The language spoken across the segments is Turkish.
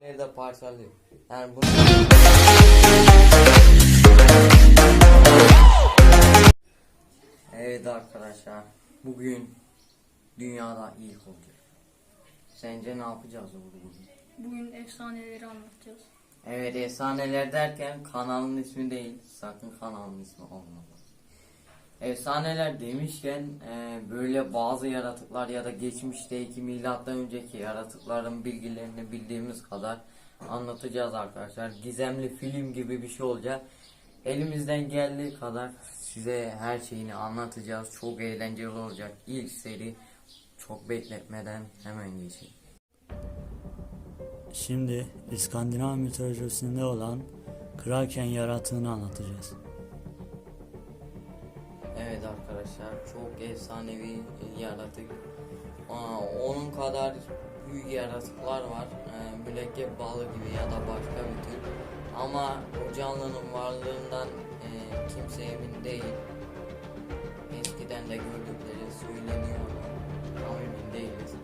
Evde parçalıyor. Yani bu Evet arkadaşlar. Bugün dünyada ilk olacak. Sence ne yapacağız bugün? Bugün efsaneleri anlatacağız. Evet efsaneler derken kanalın ismi değil. Sakın kanalın ismi olmalı. Efsaneler demişken e, böyle bazı yaratıklar ya da geçmişteki milattan önceki yaratıkların bilgilerini bildiğimiz kadar anlatacağız arkadaşlar. Gizemli film gibi bir şey olacak. Elimizden geldiği kadar size her şeyini anlatacağız. Çok eğlenceli olacak. İlk seri çok bekletmeden hemen geçelim. Şimdi İskandinav mitolojisinde olan Kraken yaratığını anlatacağız. Arkadaşlar çok efsanevi yaratık. Onun kadar büyük yaratıklar var. Ee, balığı gibi ya da başka bir tür. Ama o canlının varlığından e, kimse emin değil. Eskiden de gördükleri söyleniyor ama emin değiliz.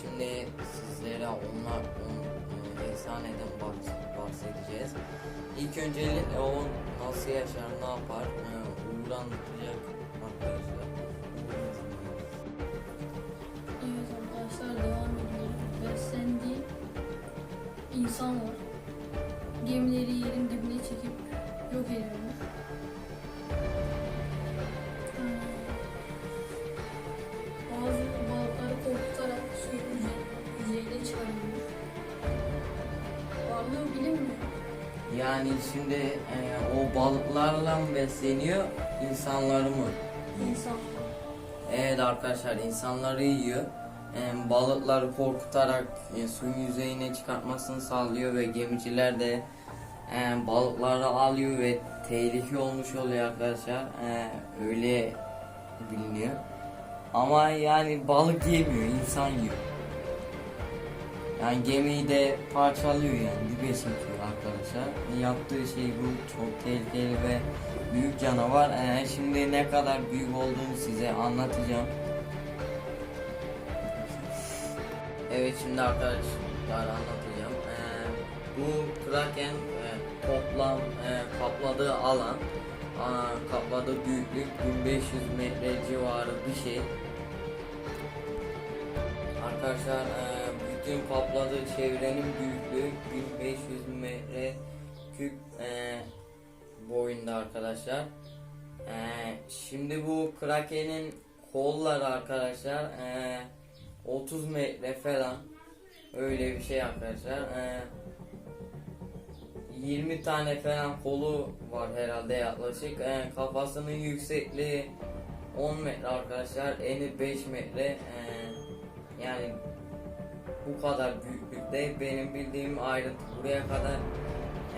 Şimdi sizlere onlar on, e, efsaneden bahs- bahsedeceğiz. İlk öncelikle o nasıl yaşar, ne yapar, e, Uğur insan var. Gemileri yerin dibine çekip yok ediyormuş. Ee, Bazı balıkları korkutarak suyun yüze- yüzeyine çıkarıyormuş. Varlığı bilinmiyor. Yani şimdi e, o balıklarla mı besleniyor, insanları mı? İnsan. Evet arkadaşlar insanları yiyor. E, balıkları korkutarak e, suyun yüzeyine çıkartmasını sağlıyor ve gemiciler de e, balıkları alıyor ve tehlike olmuş oluyor arkadaşlar. E, öyle biliniyor. Ama yani balık yemiyor, insan yiyor. Yani gemiyi de parçalıyor yani dibe çekiyor arkadaşlar. Yaptığı şey bu çok tehlikeli ve büyük canavar. Ee, şimdi ne kadar büyük olduğunu size anlatacağım. Evet şimdi arkadaşlar anlatacağım. Ee, bu Kraken e, toplam e, kapladığı alan, aa, kapladığı büyüklük 1500 metre civarı bir şey. Arkadaşlar e, bütün kapladığı çevrenin büyüklüğü 1500 metre küp e, boyunda arkadaşlar. E, şimdi bu Kraken'in kolları arkadaşlar e, 30 metre falan öyle bir şey arkadaşlar. E, 20 tane falan kolu var herhalde yaklaşık. E, kafasının yüksekliği 10 metre arkadaşlar. Eni 5 metre. E, yani bu kadar büyüklükte benim bildiğim ayrıntı buraya kadar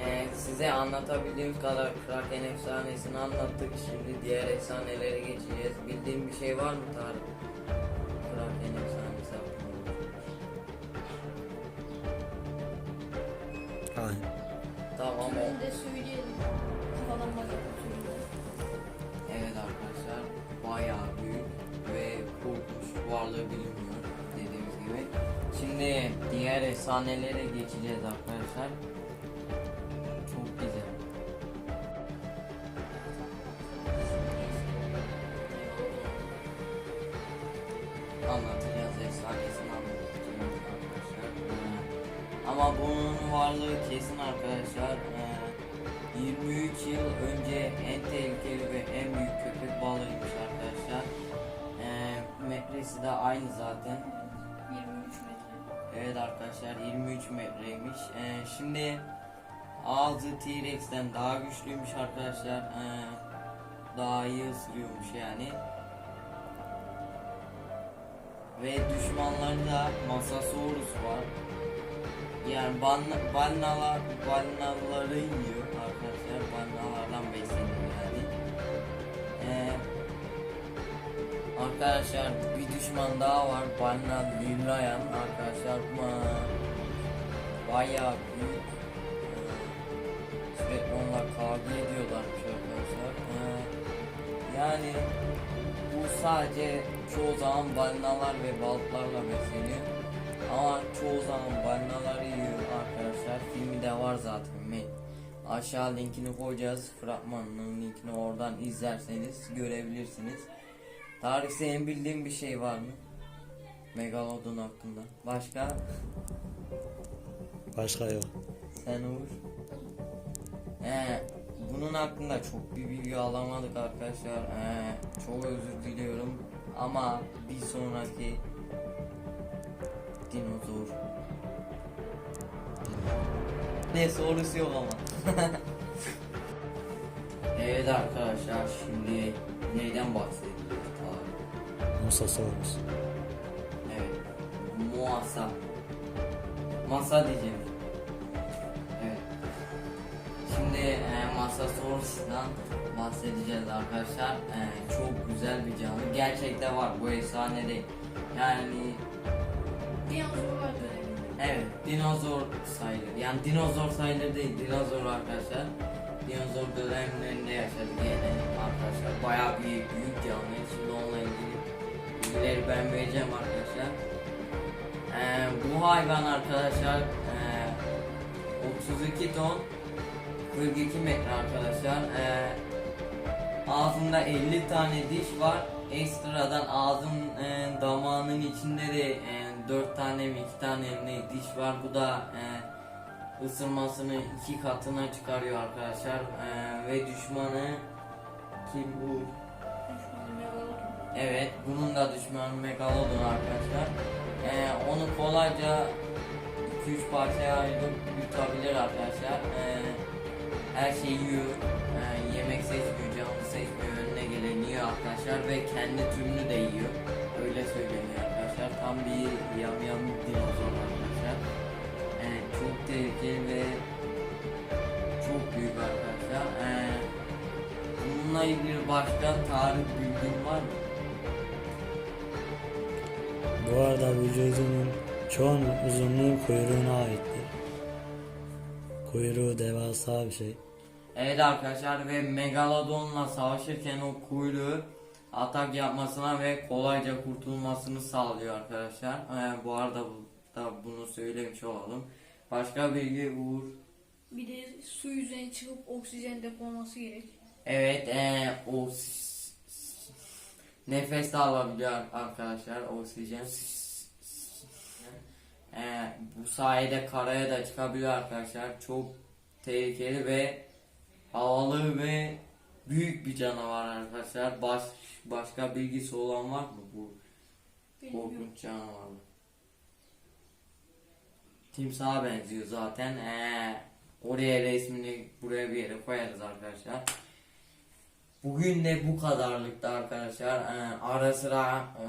e, size anlatabildiğimiz kadar Kraken efsanesini anlattık. Şimdi diğer efsanelere geçeceğiz. Bildiğin bir şey var mı Tarık? Aynen. Tamam. Ben de söyleyelim. Kafadan bacak uçuruyor. Evet arkadaşlar bayağı büyük ve korkunç varlığı bilinmiyor dediğimiz gibi. Şimdi diğer efsanelere geçeceğiz arkadaşlar. Çok güzel. Anlatacağız Ama bunun varlığı kesin arkadaşlar. Ee, 23 yıl önce en tehlikeli ve en büyük köpek balığıymış arkadaşlar. Ee, metresi de aynı zaten. 23 metre. Evet arkadaşlar 23 metreymiş. Ee, şimdi ağzı T-Rex'ten daha güçlüymüş arkadaşlar. Ee, daha iyi ısırıyormuş yani. Ve düşmanları da Masasaurus var. Yani ban, balinaları yiyor arkadaşlar. Balinalardan besleniyor yani. Ee, arkadaşlar bir düşman daha var. Balina Lilrayan arkadaşlar. Bayağı büyük. Ee, Sürekli onlar kavga ediyorlarmış arkadaşlar. Ee, yani bu sadece çoğu zaman balinalar ve balıklarla besleniyor. Ama çoğu zaman balinaları yiyor arkadaşlar. var zaten. Aşağı linkini koyacağız. Fragmanının linkini oradan izlerseniz görebilirsiniz. Tarık senin bildiğin bir şey var mı? Megalodon hakkında. Başka? Başka yok. Sen Uğur. Ee, bunun hakkında çok bir bilgi alamadık arkadaşlar. Ee, çok özür diliyorum. Ama bir sonraki dinozor. Ne sorusu yok ama. evet arkadaşlar şimdi neyden bahsediyoruz? Tarık? Mosasaurus. Evet. Muasa. Masa diyeceğim. Evet. Şimdi e, Masasaurus'tan bahsedeceğiz arkadaşlar. E, çok güzel bir canlı. Gerçekte var. Bu efsane değil. Yani Dinozorlar döneminde. evet dinozor sayılır. Yani dinozor sayılır değil. Dinozor arkadaşlar. Dinozor dönemlerinde yaşadı yine arkadaşlar. Bayağı bir büyük canlı. Şimdi onunla ilgili bilgileri ben vereceğim arkadaşlar. Ee, bu hayvan arkadaşlar ee, 32 ton 42 metre arkadaşlar. Ee, ağzında 50 tane diş var. Ekstradan ağzın ee, damağının içinde de ee, 4 tane mi 2 tane mi diş var. Bu da ee, ısırmasını iki katına çıkarıyor arkadaşlar. Ee, ve düşmanı kim bu? Evet, bunun da düşmanı Megalodon arkadaşlar. Ee, onu kolayca 2-3 parçaya ayırıp yutabilir arkadaşlar. Ee, her şeyi yiyor. Ee, yemek seçmiyor, canlı seçmiyor, önüne geleni yiyor arkadaşlar ve kendi türünü de yiyor. Öyle söyleniyor arkadaşlar. Tam bir yamyam dinozor arkadaşlar. Ee, çok tehlikeli ve çok büyük arkadaşlar. Ee, bununla ilgili başka tarih bilgin var mı? Bu arada vücudunun çoğunun uzunluğu kuyruğuna aittir. Kuyruğu devasa bir şey. Evet arkadaşlar ve Megalodon'la savaşırken o kuyruğu atak yapmasına ve kolayca kurtulmasını sağlıyor arkadaşlar. Ee, bu arada bu, da bunu söylemiş olalım. Başka bilgi Uğur. Bir de su yüzeyine çıkıp oksijen depolaması gerek. Evet ee, o nefes de alabiliyor arkadaşlar oksijen. Ee, bu sayede karaya da çıkabiliyor arkadaşlar. Çok tehlikeli ve havalı ve büyük bir canavar arkadaşlar. Baş, başka bilgisi olan var mı bu korkunç canavar? Timsaha benziyor zaten. Ee, oraya resmini buraya bir yere koyarız arkadaşlar. Bugün de bu kadarlıkta arkadaşlar. Ee, ara sıra e,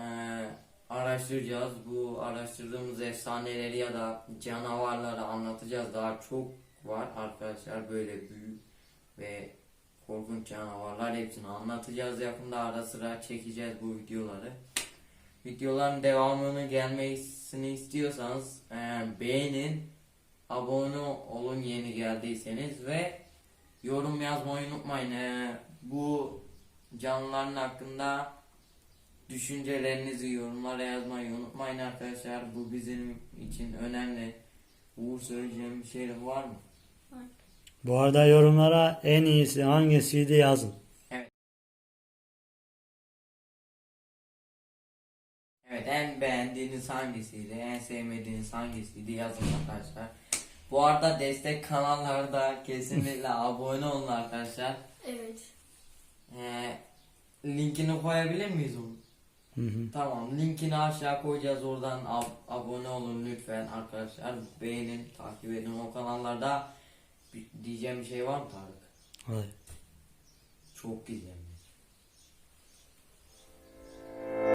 araştıracağız. Bu araştırdığımız efsaneleri ya da canavarları anlatacağız. Daha çok var arkadaşlar böyle büyük ve korkunç canavarlar hepsini anlatacağız. Yakında ara sıra çekeceğiz bu videoları. Videoların devamını gelmesini istiyorsanız e, beğenin, abone olun yeni geldiyseniz ve yorum yazmayı unutmayın. E, bu canlıların hakkında düşüncelerinizi yorumlara yazmayı unutmayın arkadaşlar. Bu bizim için önemli. Uğur söyleyeceğim bir şey var mı? Bu arada yorumlara en iyisi hangisiydi yazın. Evet en beğendiğiniz hangisiydi, en sevmediğiniz hangisiydi yazın arkadaşlar. Bu arada destek kanallarda kesinlikle abone olun arkadaşlar. Evet. Ee, linkini koyabilir miyiz? Hı hı. Tamam linkini aşağı koyacağız oradan ab- abone olun lütfen arkadaşlar. Beğenin, takip edin o kanallarda. Bir- diyeceğim bir şey var mı Tarık? Hayır. Çok güzel.